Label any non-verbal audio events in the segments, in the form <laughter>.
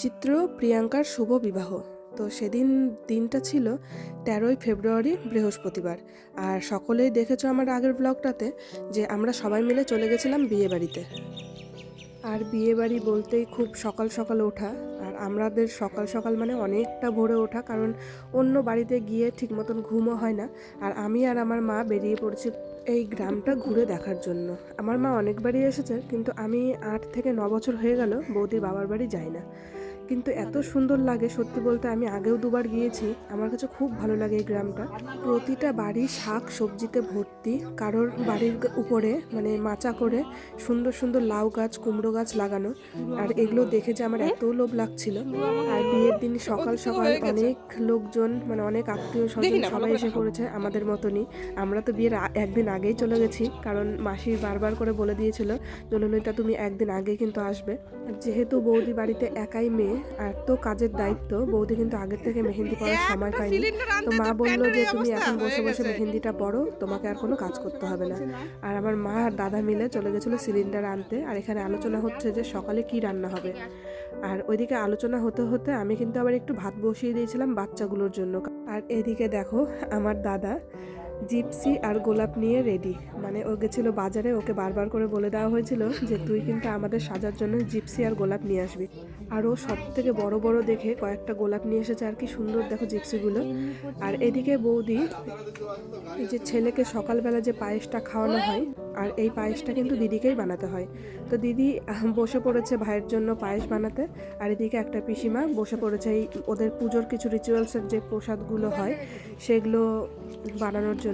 বিচিত্র প্রিয়াঙ্কার শুভ বিবাহ। তো সেদিন দিনটা ছিল তেরোই ফেব্রুয়ারি, বৃহস্পতিবার। আর সকলেই দেখেছ আমার আগের ব্লগটাতে যে আমরা সবাই মিলে চলে গেছিলাম বিয়ে বাড়িতে। আর বিয়ে বাড়ি বলতেই খুব সকাল সকাল ওঠা। আর আমাদের সকাল সকাল মানে অনেকটা ভোরে ওঠা, কারণ অন্য বাড়িতে গিয়ে ঠিক মতন ঘুমও হয় না। আর আমি আর আমার মা বেরিয়ে পড়ছি এই গ্রামটা ঘুরে দেখার জন্য। আমার মা অনেকবারই এসেছে, কিন্তু আমি আট থেকে ন বছর হয়ে গেল বৌদির বাবার বাড়ি যাই না। কিন্তু এত সুন্দর লাগে সত্যি বলতে আমি আগেও দুবার গিয়েছি। আমার কাছে খুব ভালো লাগে এই গ্রামটা। প্রতিটা বাড়ি শাক সবজিতে ভর্তি কারোর বাড়ির উপরে মানে মাচা করে সুন্দর সুন্দর লাউ গাছ কুমড়ো গাছ লাগানো। আর এগুলো দেখে যে আমার এত লোভ লাগছিল। আর বিয়ের দিন সকাল সকাল অনেক লোকজন মানে অনেক আত্মীয় স্বজন সবাই এসে পড়েছে আমাদের মতনই। আমরা তো বিয়ের একদিন আগেই চলে গেছি কারণ মাসি বারবার করে বলে দিয়েছিল জননীটা তুমি একদিন আগেই কিন্তু আসবে। যেহেতু বৌদি বাড়িতে একাই মেয়ে আর তো কাজের দায়িত্ব। বৌদি কিন্তু আগের থেকে মেহেন্দি পড়ার সময় পায়নি। তো মা বলল যে তুমি এখন বসে বসে মেহেন্দিটা পড়ো তোমাকে আর কোনো কাজ করতে হবে না। আর আমার মা আর দাদা মিলে চলে গেছিল সিলিন্ডার আনতে। আর এখানে আলোচনা হচ্ছে যে সকালে কি রান্না হবে? আর ওইদিকে আলোচনা হতে হতে আমি কিন্তু আবার একটু ভাত বসিয়ে দিয়েছিলাম বাচ্চাগুলোর জন্য। আর এদিকে দেখো আমার দাদা জিপসি আর গোলাপ নিয়ে রেডি মানে ও গেছিল বাজারে, ওকে বারবার করে বলে দেওয়া হয়েছিল যে তুই কিন্তু আমাদের সাজার জন্য জিপসি আর গোলাপ নিয়ে আসবি। আর ও সব থেকে বড় বড় দেখে কয়েকটা গোলাপ নিয়ে এসেছে আর কি সুন্দর দেখো জিপসিগুলো। আর এদিকে বৌদি, এই যে ছেলেকে সকালবেলা যে পায়েসটা খাওয়ানো হয়, আর এই পায়েসটা কিন্তু দিদিকেই বানাতে হয়। তো দিদি বসে পড়েছে ভাইয়ের জন্য পায়েস বানাতে, আর এদিকে একটা পিসিমা বসে পড়েছে। এই ওদের পুজোর কিছু রিচুয়ালসের যে প্রসাদগুলো হয়, সেগুলো বানানোর জন্য।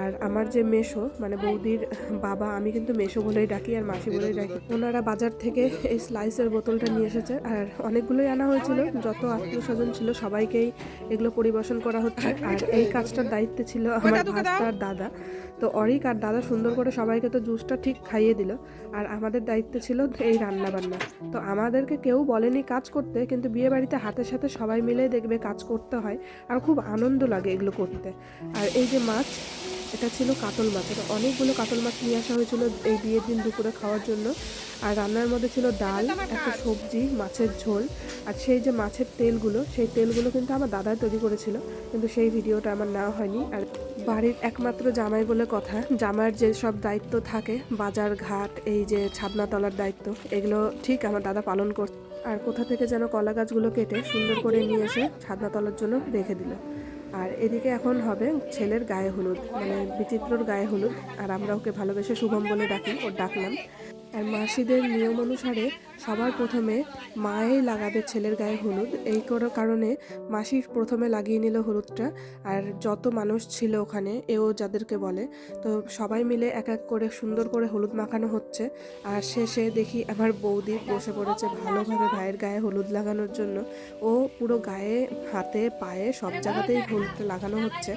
আর আমার যে মেশো মানে বৌদির বাবা আমি কিন্তু মেশো বলেই ডাকি আর মাসি বলেই ডাকি। ওনারা বাজার থেকে এই স্লাইসের বোতলটা নিয়ে এসেছে। আর অনেকগুলোই আনা হয়েছিল যত আত্মীয় স্বজন ছিল সবাইকেই এগুলো পরিবেশন করা হচ্ছে। আর এই কাজটার দায়িত্বে ছিল আমার ভাস্তা আর দাদা। তো অরিক আর দাদা সুন্দর করে সবাইকে তো জুসটা ঠিক খাইয়ে দিল। আর আমাদের দায়িত্ব ছিল এই রান্না বান্না তো আমাদেরকে কেউ বলেনি কাজ করতে কিন্তু বিয়ে বাড়িতে হাতের সাথে সবাই মিলে দেখবে কাজ করতে হয়। আর খুব আনন্দ লাগে এগুলো করতে। আর এই যে মাছ, এটা ছিল কাতল মাছ। এটা অনেকগুলো কাতল মাছ নিয়ে আসা হয়েছিল এই বিয়ের দিন দুপুরে খাওয়ার জন্য। আর রান্নার মধ্যে ছিল ডাল, একটা সবজি, মাছের ঝোল। আর সেই যে মাছের তেলগুলো, সেই তেলগুলো কিন্তু আমার দাদাই তৈরি করেছিল। কিন্তু সেই ভিডিওটা আমার নেওয়া হয়নি। আর বাড়ির একমাত্র জামাই বলে কথা, জামাইয়ের যে সব দায়িত্ব থাকে, বাজার ঘাট, এই যে ছাদনা তলার দায়িত্ব, এগুলো ঠিক আমার দাদা পালন করছে আর কোথা থেকে যেন কলা গাছগুলো কেটে সুন্দর করে নিয়ে এসে ছাদনা তলার জন্য রেখে দিল। আর এদিকে এখন হবে ছেলের গায়ে হলুদ মানে বিচিত্রর গায়ে হলুদ, আর আমরা ওকে ভালোবেসে শুভম বলে ডাকি, ওর ডাকলাম আর মাসিদের নিয়ম অনুসারে সবার প্রথমে মায়েই লাগাবে ছেলের গায়ে হলুদ। এই কোনো কারণে মাসি প্রথমে লাগিয়ে নিল হলুদটা। আর যত মানুষ ছিল ওখানে, এও যাদেরকে বলে, তো সবাই মিলে এক এক করে সুন্দর করে হলুদ মাখানো হচ্ছে। আর শেষে দেখি আমার বৌদি বসে পড়েছে ভালোভাবে ভাইয়ের গায়ে হলুদ লাগানোর জন্য। ও পুরো গায়ে, হাতে, পায়ে সব জায়গাতেই হলুদটা লাগানো হচ্ছে।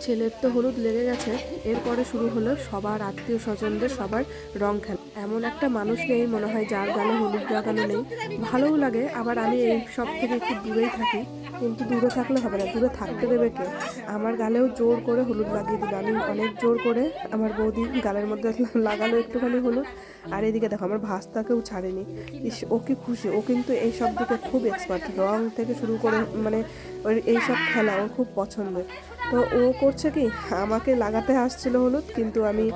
ছেলের তো হলুদ লেগে গেছে। এরপরে শুরু হলো সবার আত্মীয় স্বজনদের সবার রং খেলা। এমন একটা মানুষ নেই মনে হয় যার গালে হলুদ লাগানো নেই। ভালোও লাগে, আবার আমি এই সব থেকে একটু দূরেই থাকি। কিন্তু দূরে থাকলে হবে না, দূরে থাকতে দেবে কে? আমার গালেও জোর করে হলুদ লাগিয়ে দিল। আমি অনেক জোর করে আমার বৌদি গালের মধ্যে <laughs> লাগালো একটুখানি হলুদ। আর এদিকে দেখো, আমার ভাস্তাকেও ছাড়েনি। ইস ও কি খুশি। ও কিন্তু এই সব দিকে খুব এক্সপার্ট রং থেকে শুরু করে মানে ওর এইসব খেলা ও খুব পছন্দের। তো ও করছে কি, আমাকে লাগাতে আসছিল হলুদ, কিন্তু আমি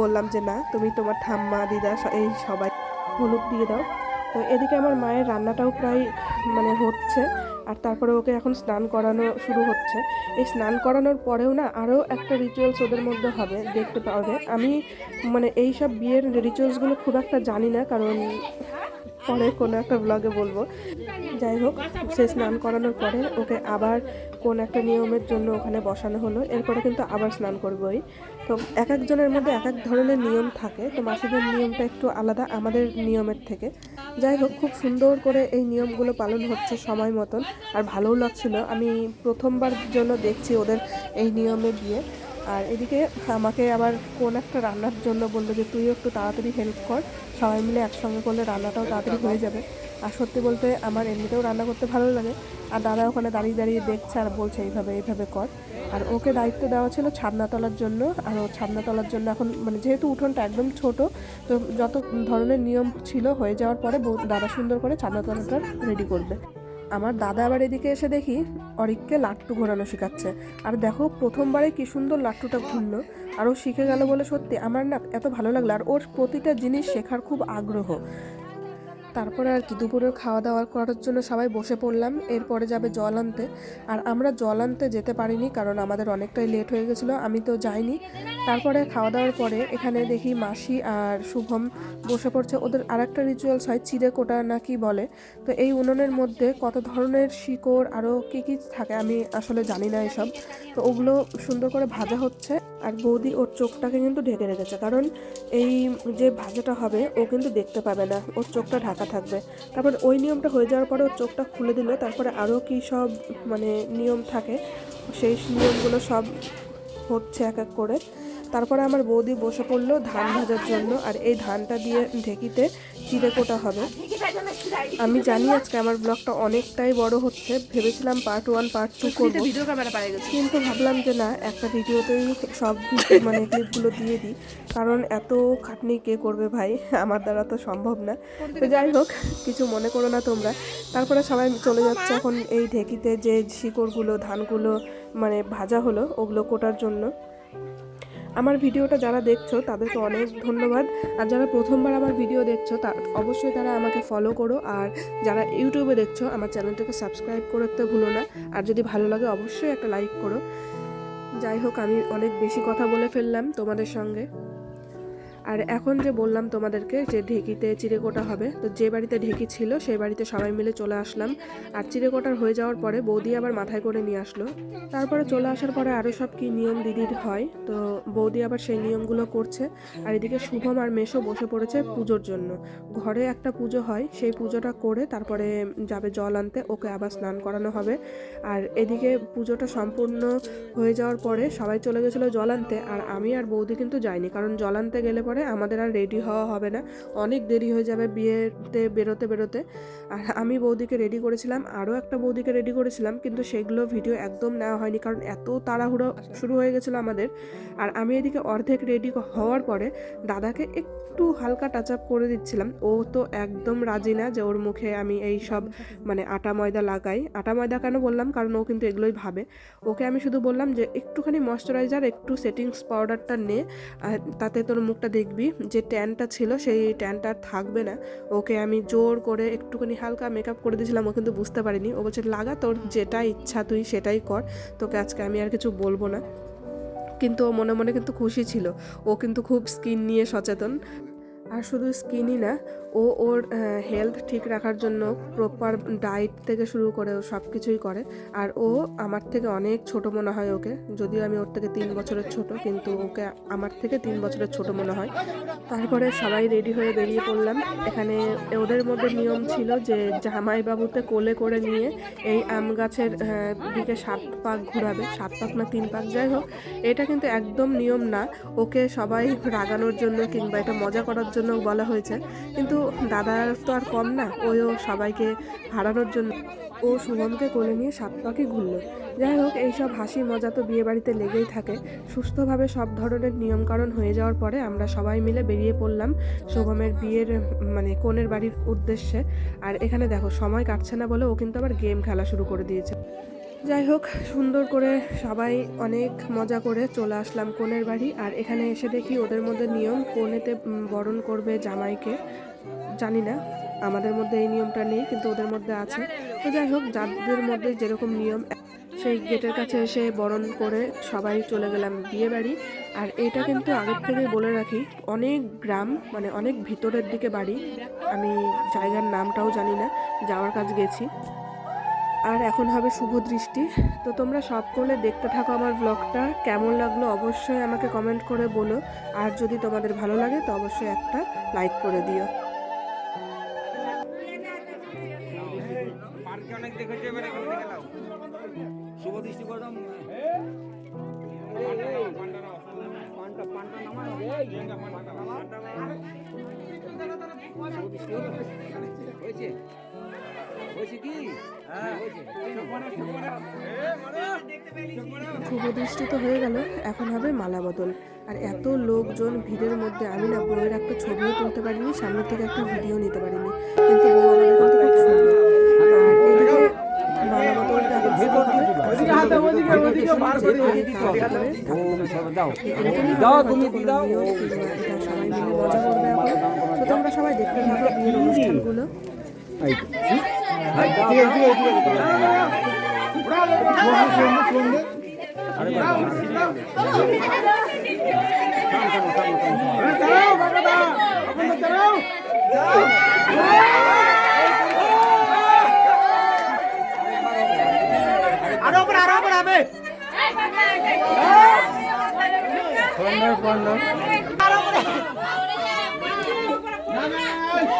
বললাম যে না, তুমি তোমার ঠাম্মা, দিদা এই সবাই হলুদ দিয়ে দাও। তো এদিকে আমার মায়ের রান্নাটাও প্রায় মানে হচ্ছে, আর তারপরে ওকে এখন স্নান করানো শুরু হচ্ছে। এই স্নান করানোর পরেও না আরও একটা রিচুয়ালস ওদের মধ্যে হবে, দেখতে পাবে। আমি মানে এই সব বিয়ের রিচুয়ালসগুলো খুব একটা জানি না, কারণ পরে কোনো একটা ব্লগে বলব। যাই হোক সে স্নান করানোর পরে ওকে আবার কোন একটা নিয়মের জন্য ওখানে বসানো হলো। এরপরে কিন্তু আবার স্নান করবোই। তো এক একজনের মধ্যে এক এক ধরনের নিয়ম থাকে। তো মাসিদের নিয়মটা একটু আলাদা, আমাদের নিয়মের থেকে। যাই হোক, খুব সুন্দর করে এই নিয়মগুলো পালন হচ্ছে সময় মতন, আর ভালোও লাগছিল। আমি প্রথমবার জন্য দেখছি ওদের এই নিয়মে বিয়ে আর এদিকে আমাকে আবার কোন একটা রান্নার জন্য বলল যে, তুইও একটু তাড়াতাড়ি হেল্প কর। সবাই মিলে একসঙ্গে করলে রান্নাটাও তাড়াতাড়ি হয়ে যাবে। আর সত্যি বলতে আমার এমনিতেও রান্না করতে ভালো লাগে। আর দাদা ওখানে দাঁড়িয়ে দাঁড়িয়ে দেখছে আর বলছে এইভাবে এইভাবে কর। আর ওকে দায়িত্ব দেওয়া ছিল ছাদনা তোলার জন্য। আর ও ছাদনা তোলার জন্য এখন মানে যেহেতু উঠোনটা একদম ছোট, তো যত ধরনের নিয়ম ছিল হয়ে যাওয়ার পরে দাদা সুন্দর করে ছাদনা তোলাটা রেডি করবে। আমার দাদা আবার এদিকে এসে দেখি অরিককে লাট্টু ঘোরানো শেখাচ্ছে। আর দেখো প্রথমবারে কি সুন্দর লাট্টুটা ঘুরলো। আর ও শিখে গেল বলে সত্যি আমার না এত ভালো লাগল। আর ওর প্রতিটা জিনিস শেখার খুব আগ্রহ। তারপরে আর কি দুপুরের খাওয়া দাওয়া করার জন্য সবাই বসে পড়লাম। এরপরে যাবে জল আনতে। আর আমরা জল আনতে যেতে পারিনি, কারণ আমাদের অনেকটাই লেট হয়ে গেছিল, আমি তো যাইনি। তারপরে খাওয়া দাওয়ার পরে এখানে দেখি মাসি আর শুভম বসে পড়ছে। ওদের আর একটা রিচুয়ালস হয় চিড়ে কোটা না বলে। তো এই উনুনের মধ্যে কত ধরনের শিকড় আরও কী কী থাকে আমি আসলে জানি না এসব। তো ওগুলো সুন্দর করে ভাজা হচ্ছে। আর বৌদি ওর চোখটাকে কিন্তু ঢেকে রেখেছে। কারণ এই যে ভাজাটা হবে, ও কিন্তু দেখতে পাবে না। ওর চোখটা ঢাকা থাকবে। তারপর ওই নিয়মটা হয়ে যাওয়ার পরে ওর চোখটা খুলে দিল। তারপরে আরও কি সব মানে নিয়ম থাকে সেই নিয়মগুলো সব হচ্ছে এক এক করে। তারপরে আমার বৌদি বসে পড়ল ধান ভাজার জন্য আর এই ধানটা দিয়ে ঢেকিতে চিড়ে কোটা হবে। আমি জানি আজকে আমার ব্লগটা অনেকটাই বড় হচ্ছে ভেবেছিলাম পার্ট ওয়ান পার্ট টু করব। কিন্তু ভাবলাম যে না একটা ভিডিওতেই সব মানে ক্লিপগুলো দিয়ে দিই। কারণ এত খাটনি কে করবে ভাই? আমার দ্বারা তো সম্ভব না। তো যাই হোক কিছু মনে করো না তোমরা। তারপরে সবাই চলে যাচ্ছে এখন এই ঢেকিতে যে শিকড়গুলো ধানগুলো মানে ভাজা হলো ওগুলো কোটার জন্য। আমার ভিডিওটা যারা দেখছ, তাদেরকে অনেক ধন্যবাদ। আর যারা প্রথমবার আমার ভিডিও দেখছ, তা অবশ্যই তারা আমাকে ফলো করো। আর যারা ইউটিউবে দেখছ, আমার চ্যানেলটাকে সাবস্ক্রাইব করতে ভুলো না। আর যদি ভালো লাগে, অবশ্যই একটা লাইক করো। যাই হোক, আমি অনেক বেশি কথা বলে ফেললাম তোমাদের সঙ্গে। আর এখন যে বললাম তোমাদেরকে যে ঢেকিতে চিড়েকোটা হবে তো যে বাড়িতে ঢেকি ছিল সেই বাড়িতে সবাই মিলে চলে আসলাম। আর চিড়েকোটার হয়ে যাওয়ার পরে বৌদি আবার মাথায় করে নিয়ে আসলো। তারপরে চলে আসার পরে আরও সব কি নিয়ম দিদির হয় তো বৌদি আবার সেই নিয়মগুলো করছে। আর এদিকে শুভম আর মেশো বসে পড়েছে পুজোর জন্য। ঘরে একটা পুজো হয় সেই পুজোটা করে তারপরে যাবে জল আনতে ওকে আবার স্নান করানো হবে। আর এদিকে পুজোটা সম্পূর্ণ হয়ে যাওয়ার পরে সবাই চলে গেছিল জল আনতে আর আমি আর বৌদি কিন্তু যাইনি কারণ জল আনতে গেলে পরে আমাদের আর রেডি হওয়া হবে না। অনেক দেরি হয়ে যাবে বিয়েতে, বেরোতে বেরোতে। আর আমি বৌদিকে রেডি করেছিলাম, আরও একটা বৌদিকে রেডি করেছিলাম, কিন্তু সেগুলো ভিডিও একদম নেওয়া হয়নি, কারণ এত তাড়াহুড়ো শুরু হয়ে গেছিল আমাদের। আর আমি এদিকে অর্ধেক রেডি হওয়ার পরে দাদাকে একটু হালকা টাচ আপ করে দিচ্ছিলাম। ও তো একদম রাজি না যে ওর মুখে আমি এই সব মানে আটা ময়দা লাগাই। আটা ময়দা কেন বললাম? কারণ ও কিন্তু এগুলোই ভাবে। ওকে আমি শুধু বললাম যে, একটুখানি ময়শ্চারাইজার একটু সেটিংস পাউডারটা নে তাতে তোর মুখটা দেখবি যে ট্যানটা ছিল, সেই ট্যানটা আর থাকবে না। ওকে আমি জোর করে একটুখানি হালকা মেকআপ করে দিয়েছিলাম, ও কিন্তু বুঝতে পারিনি। ও বলছে, লাগা তোর যেটা ইচ্ছা, তুই সেটাই কর। তোকে আজকে আমি আর কিছু বলব না। কিন্তু ও মনে মনে কিন্তু খুশি ছিল। ও কিন্তু খুব স্কিন নিয়ে সচেতন। আর শুধু স্কিনই না ও ওর হেলথ ঠিক রাখার জন্য প্রপার ডায়েট থেকে শুরু করে ও সব কিছুই করে। আর ও আমার থেকে অনেক ছোট মনে হয় ওকে। যদিও আমি ওর থেকে তিন বছরের ছোট, কিন্তু ওকে আমার থেকে তিন বছরের ছোট মনে হয়। তারপরে সবাই রেডি হয়ে বেরিয়ে পড়লাম। এখানে ওদের মধ্যে নিয়ম ছিল যে জামাইবাবুতে কোলে করে নিয়ে এই আম গাছের দিকে সাত পাক ঘোরাবে। সাত পাক না তিন পাক, যাই হোক। এটা কিন্তু একদম নিয়ম না। ওকে সবাই রাগানোর জন্য কিংবা এটা মজা করার জন্য বলা হয়েছে। কিন্তু দাদা তো আর কম না ওও সবাইকে হারানোর জন্য। ও শুভমকে কোলে নিয়ে সাত পাকে ঘুরলো। যাই হোক, এইসব হাসি মজা তো বিয়ে বাড়িতে লেগেই থাকে। সুস্থভাবে সব ধরনের নিয়মকানুন হয়ে যাওয়ার পরে আমরা সবাই মিলে বেরিয়ে পড়লাম শুভমের বিয়ের মানে কোণের বাড়ির উদ্দেশ্যে। আর এখানে দেখো, সময় কাটছে না বলে ও কিন্তু আবার গেম খেলা শুরু করে দিয়েছে। যাই হোক, সুন্দর করে সবাই অনেক মজা করে চলে আসলাম কোণের বাড়ি। আর এখানে এসে দেখি ওদের মধ্যে নিয়ম কোণেতে বরণ করবে জামাইকে। জানি না। আমাদের মধ্যে এই নিয়মটা নেই, কিন্তু ওদের মধ্যে আছে। তো যাই হোক, যাদের মধ্যে যেরকম নিয়ম, সেই গেটের কাছে এসে বরণ করে সবাই চলে গেলাম বিয়ে বাড়ি আর এটা কিন্তু আগের থেকেই বলে রাখি, অনেক গ্রাম মানে অনেক ভিতরের দিকে বাড়ি। আমি জায়গার নামটাও জানি না, যাওয়ার কাজ গেছি। আর এখন হবে শুভ দৃষ্টি। তো তোমরা সব করলে দেখতে থাকো আমার ব্লগটা কেমন লাগল অবশ্যই আমাকে কমেন্ট করে বলো। আর যদি তোমাদের ভালো লাগে, তো অবশ্যই একটা লাইক করে দিও। শুভ দৃষ্টি হয়েছে হয়েছে কি হ্যাঁ। শুভ দৃষ্টি তো হয়ে গেল এখন হবে মালা বদল। আর এত লোকজন ভিড়ের মধ্যে আমি না বউয়ের একটা ছবিও তুলতে পারিনি সামনে থেকে একটা ভিডিও নিতে পারিনি। কিন্তু বউ আমাদের কিন্তু খুব সুন্দর আর এদিকে মালা বদলটা এখন শুরু হবে আর ওদিকে হাত দাও, ওদিকে, ওদিকে বার করে যে দিতে তার হবে। ভিতরে ও সব দাও এরকমই দাও, হয়তো তুমি কোনো দাও। নিয়ম কিংবা এটা সবাই মিলে মজা করবে এখন তো তোমরা সবাই দেখতে থাকো বিয়ের অনুষ্ঠানগুলো।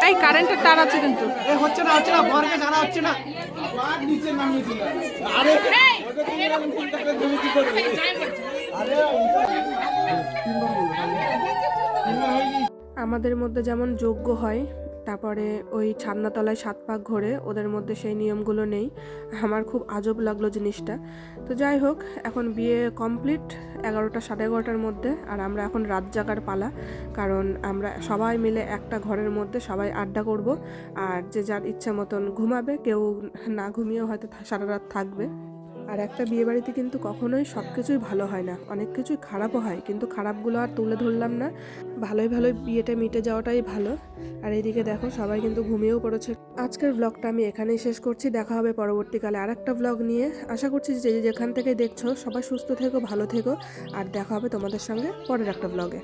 এই কারেন্টের তার আছে কিন্তু। হচ্ছে না হচ্ছে না ঘরকে জানা হচ্ছে না। নিচে আরে আরে আমাদের মধ্যে যেমন যোগ্য হয় তারপরে ওই ছাদনাতলায় সাত পাক ঘোরে, ওদের মধ্যে সেই নিয়মগুলো নেই। আমার খুব আজব লাগল জিনিসটা। তো যাই হোক, এখন বিয়ে কমপ্লিট, এগারোটা, সাড়ে এগারোটার মধ্যে, আর আমরা এখন রাত জাগার পালা। কারণ আমরা সবাই মিলে একটা ঘরের মধ্যে সবাই আড্ডা করব, আর যে যার ইচ্ছা মতন ঘুমাবে, কেউ না ঘুমিয়েও হয়তো সারা রাত থাকবে। আর একটা বিয়ে বাড়িতে কিন্তু কখনোই সব কিছুই ভালো হয় না। অনেক কিছুই খারাপও হয়, কিন্তু খারাপগুলো আর তুলে ধরলাম না। ভালোই ভালোই বিয়েটা মিটে যাওয়াটাই ভালো। আর এইদিকে দেখো সবাই কিন্তু ঘুমিয়েও পড়েছে। আজকের ব্লগটা আমি এখানেই শেষ করছি। দেখা হবে পরবর্তীকালে আর একটা ব্লগ নিয়ে। আশা করছি যে যেখান থেকে দেখছ সবাই সুস্থ থেকো, ভালো থেকো। আর দেখা হবে তোমাদের সঙ্গে পরের একটা ব্লগে